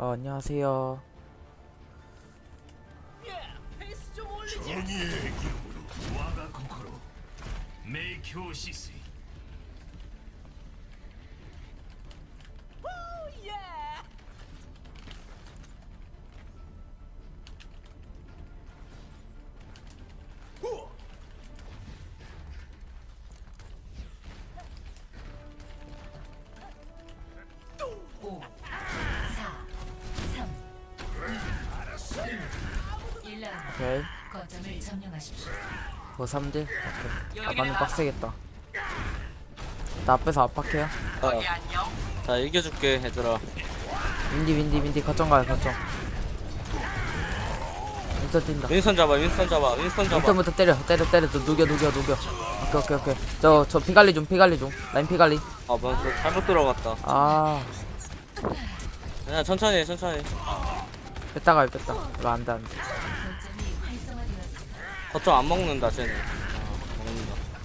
어, 안녕하세요. 정의의 기름으로 와가 코코로. 메이쿄 시스 오케이. 거점을 점령하십시오. 뭐 3딜? 오케이. 나가는 빡세겠다. 나 앞에서 압박해요. 자 이겨줄게 얘들아 윈디, 윈디, 윈디. 거점 가요, 거점. 인터 뛴다. 윈스턴 잡아 윈스턴 잡아 윈스턴 잡아 인터부터 때려, 때려, 때려. 또 녹여, 녹여, 녹여. 오케이, 오케이, 오케이. 저, 저 피갈리 좀, 피갈리 좀. 라인 피갈리. 아 뭐야 너 잘못 들어갔다 아, 그냥 천천히 해 천천히 뺐다 가요, 뺐다. 이거 안 돼, 안 돼. 거점 안 먹는다 쟤는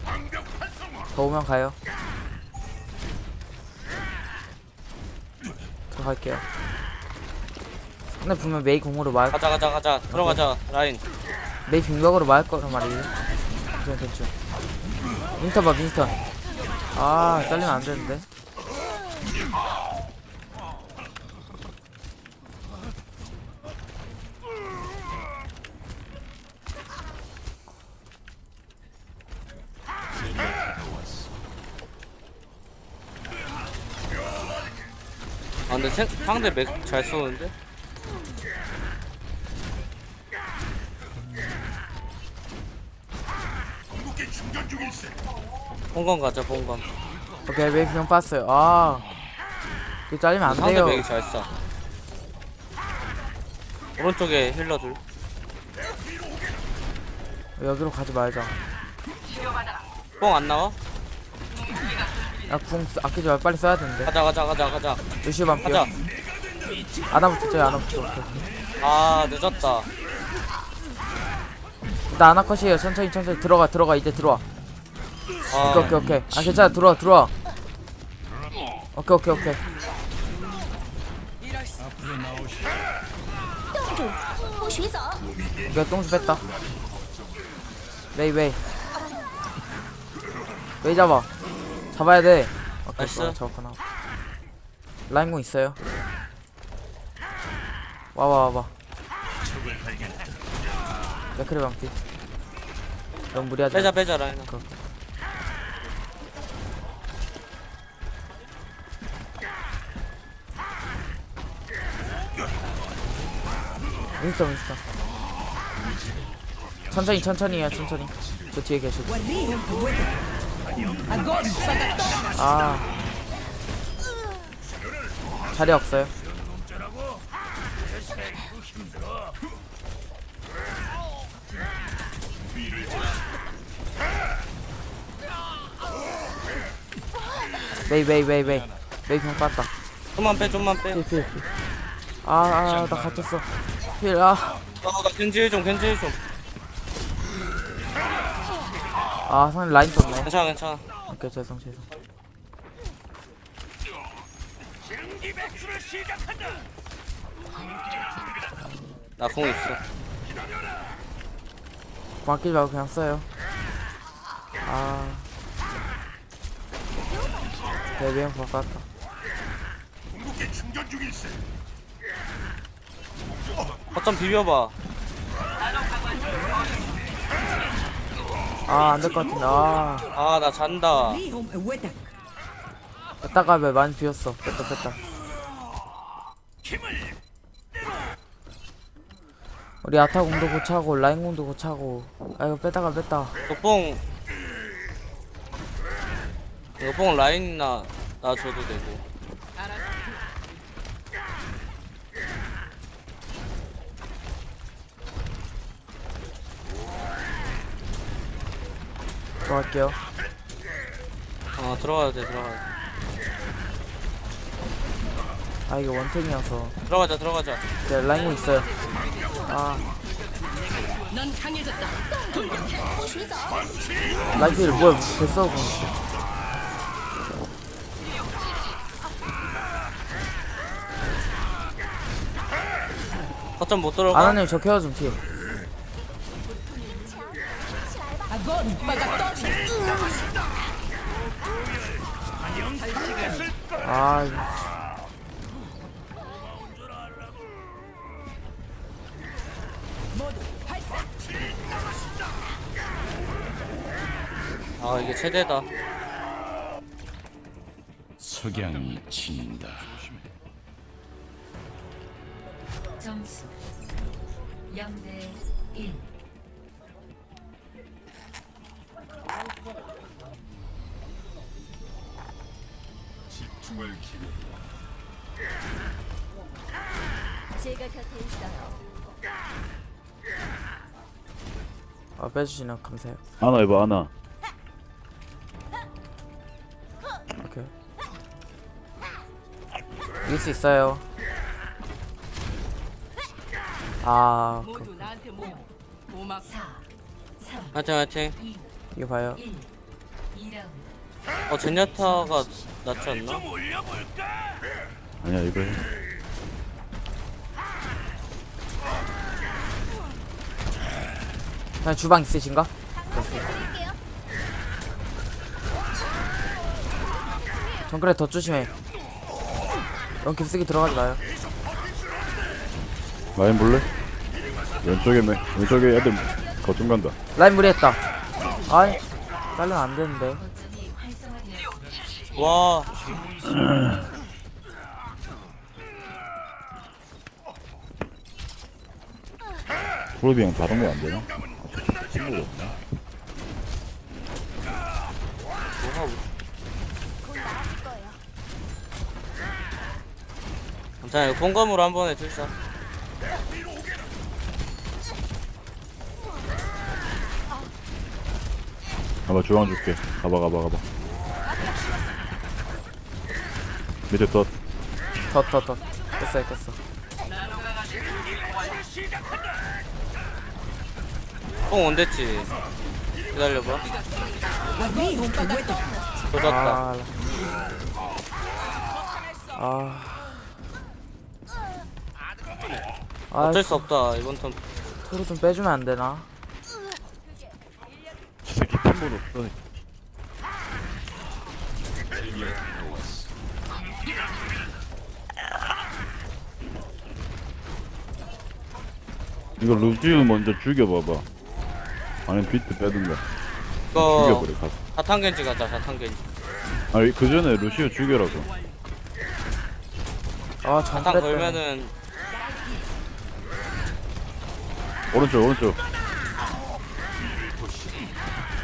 아 먹는다 더 오면 가요. 들어갈게요. 근데 분명 메이 공으로 말, 가자 가자 가자 들어가자 라인 메이 빙벽으로 말 거란 말이에요. 괜찮, 괜찮. 윈스턴 봐, 윈스턴. 아, 잘리면 안 되는데. 아 근데 생, 상대 맥 잘 쏘는데? 본건 가자 본건 오케이, 메이 빙벽 봤어요. 아. 이거 잘리면 안 상대 돼요. 맥이 잘 쏴. 오른쪽에 힐러 둘 여기로 가지 말자. 뽕 안 나와? 야, 궁 쓰- 아끼지 말고 빨리 써야 되는데. 가자 가자 가자 가자 반피요. 가자 아나부터 쪄요, 아나부터. 오케이. 아 늦었다 나 아나 컷이에요. 천천히, 천천히. 들어가, 들어가. 이제 들어와. 아 오케이, 오케이, 오케이. 아, 괜찮아. 들어와, 들어와. 오케이, 오케이, 오케이. 내가 똥수 뺐다. 웨이, 웨이. 웨이 잡아. 잡아야 돼. 오케이, 나이스. 좋아, 잡았구나. 라인공 있어요. 와봐, 와봐. 맥크리 방피. 너무 무리하지 빼자 마. 빼자 라인 오케이, 오케이. 윈스턴 윈스턴 천천히 천천히 해요 천천히 저 뒤에 계시고 아 자리 없어요. 메이 메이 메이 메이. 메이 그냥 쐈다. 좀만 빼 좀만 빼. 필필 아아나 갇혔어. 필아. 어, 나 견지 좀 견지 좀 아 상대 라인 떴네. 괜찮아 괜찮아. 오케이 죄송 죄송. 나 공 있어. 맡기지 말고 그냥 써요. 아. 대비형 바꿨다. 궁극기 충전 중일세 거점 비벼봐 아 안 될 것 같은데. 아. 아 나 잔다. 뺐다가 왜 많이 비웠어? 뺐다 뺐다. 우리 아타 공도 고차고 라인 공도 고차고. 아 이거 뺐다가 뺐다. 이거 이거 뽕 라인이나 나 줘도 되고 들어갈게요. 어 들어가야 돼 들어가야 돼. 아 이거 원탱이어서. 들어가자 들어가자. 이제 라인 공 있어요. 아. 라이필 뭐야 됐어 공 거점 못 들어가. 아나님 저 케어 좀 팀. 아. 아 이게 최대다. 석양이 진다. 점수 0대 1 곁에 있어요. 아, 빼주시면 감사해요. 아나 해봐 아나 오케이. 이길 수 있어요. 아, 그, 모두 나한테 모 고맙 4 3 화이팅 화이팅. 2 이거 봐요. 1 2라운드 어 제냐타가 낫지 않나? 아니야 이거 해 그냥 주방 있으신가? 드릴게요. 정글에 더 조심해. 너무 깊숙이 들어가지 마요. 라인 볼래? 왼쪽에 매 왼쪽에 애들 거점 간다 라인 무리했다. 아이, 잘리면 안 되는데. 와 프로비랑 다른 거안 되나? 친구가 없나? 뭐하고? 괜찮아 이거 본검으로 한 번에 출사. 가봐 주황 줄게 가봐 가봐 가봐 밑에 덧 더, 더, 더. 됐어, 됐어. 뽕 언제지? 기다려봐. 조졌다. 아. 아. 아, 어쩔 수 없다 이번 턴. 토로 좀 빼주면 안 되나? 저 새끼 템볼 없어 이거 루지우 먼저 죽여봐봐 아니면 비트 빼든가 이거 죽여버려 가서 사탕겐지 가자 사탕겐지. 아니 그 전에 루시우 죽여라고 아, 정글 때문에. 걸면은 오른쪽 오른쪽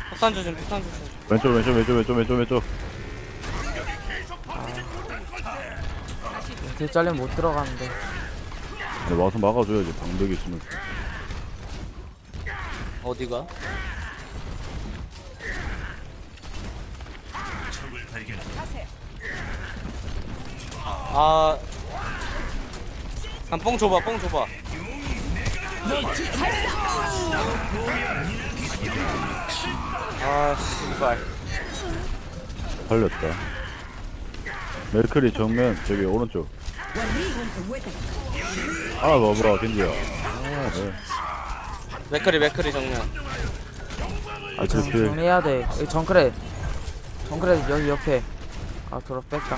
폭탄 조심 폭탄 조심. 왼쪽 왼쪽 왼쪽 왼쪽 왼쪽 왼쪽 길 잘리면 못 들어가는데. 아니, 와서 막아줘야지 방벽이 있으면 어디가? 아. 한뽕 줘봐 뽕 줘봐. 아 씨발. 살렸다 멜크리 정면 저기 오른쪽 아 봐봐 겐지야 아 네. 맥크리 맥크리 정면. 아 정, 그렇지 정리해야 돼. 여기 정글에. 정글에 여기 옆에. 아, 돌아 뺐다.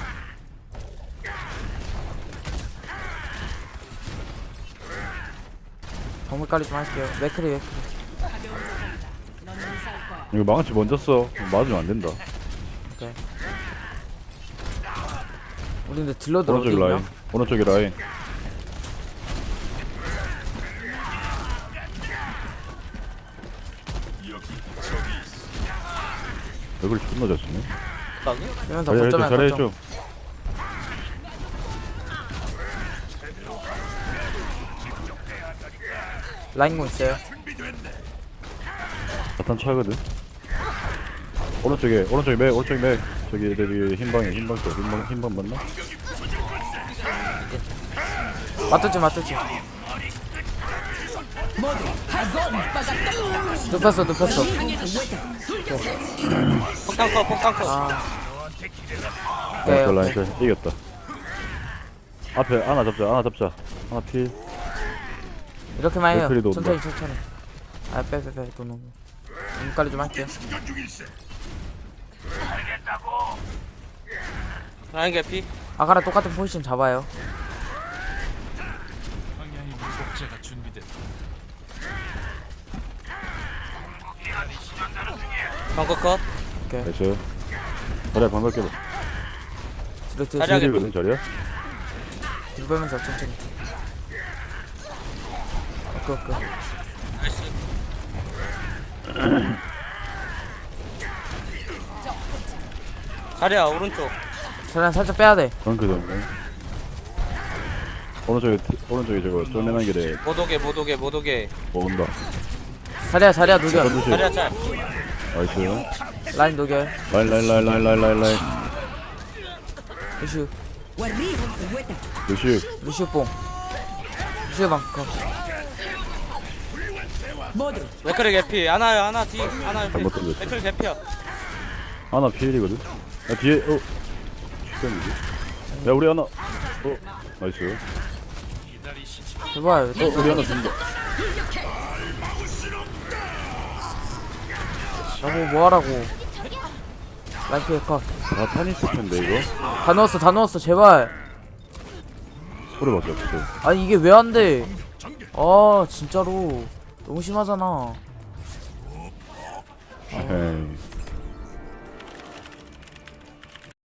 정글 관리 좀 할게요. 맥크리, 맥크리. 이거 망치 먼저 써 맞으면 안 된다 오케이. 우리 근데 딜러들 어디 오른쪽 있냐? 라인 오른쪽에 라인 얼굴 존나 잘 쓰네 나도? 이러면 더 잘해줘 거점이야, 거점. 잘해줘 라인 공 있어요. 자탄 차거든 오른쪽에 오른쪽에 맥 오른쪽에 맥 저기 저기 흰방에 흰방 쪽 흰방 흰방 맞나? 맞췄지, 맞췄지. 눕혔어, 눕혔어. 폭탄 컷 폭탄 컷. 아. 아, 오케이, 그 오케이. 라인 잘 이겼다 앞에 하나 잡자 하나 잡자 하나 필 이렇게만 해요. 천천히 천천히 아 빼 빼 빼 돈 너무 눈깔이 좀 할게요 라인 개피 아까랑 똑같은 포지션 잡아요 벙커 컷. 오케이. 나이스. 자리야 방금 깨봐 뒤로 뒤로 자리야, 뒤로, 필이거든 자리야? 뒤로 빼면서 천천히 오케이 오케이. 나이스. 자리야 오른쪽. 저랑 살짝 빼야돼. 방금 그 오른쪽에 오른쪽에 저거 쫄매난 길에 못 오게 못 오게 못 오게. 뭐 온다. 자리야 녹여 전두시. 자리야 짤 나이스. 라인 녹여 라인 라인 라인 라인 라인 라인 라인. 루슈. 루시 루슈 뽕. 루슈 방커 맥크리 개피. 하나요 하나 뒤 하나 옆에. 잘못 던졌어. 맥크리 개피야. 하나 필이거든? 야 뒤에 어. 슈퍼이지 야 우리 하나. 어 나이스. 제발. 어 우리 하나 준다 나보고 뭐하라고? 라인 피해 컷다 아 타니스 텐데 이거? 넣었어 다 넣었어 제발. 소리밖에 없어. 아니 이게 왜 안돼? 아 진짜로. 너무 심하잖아. 에이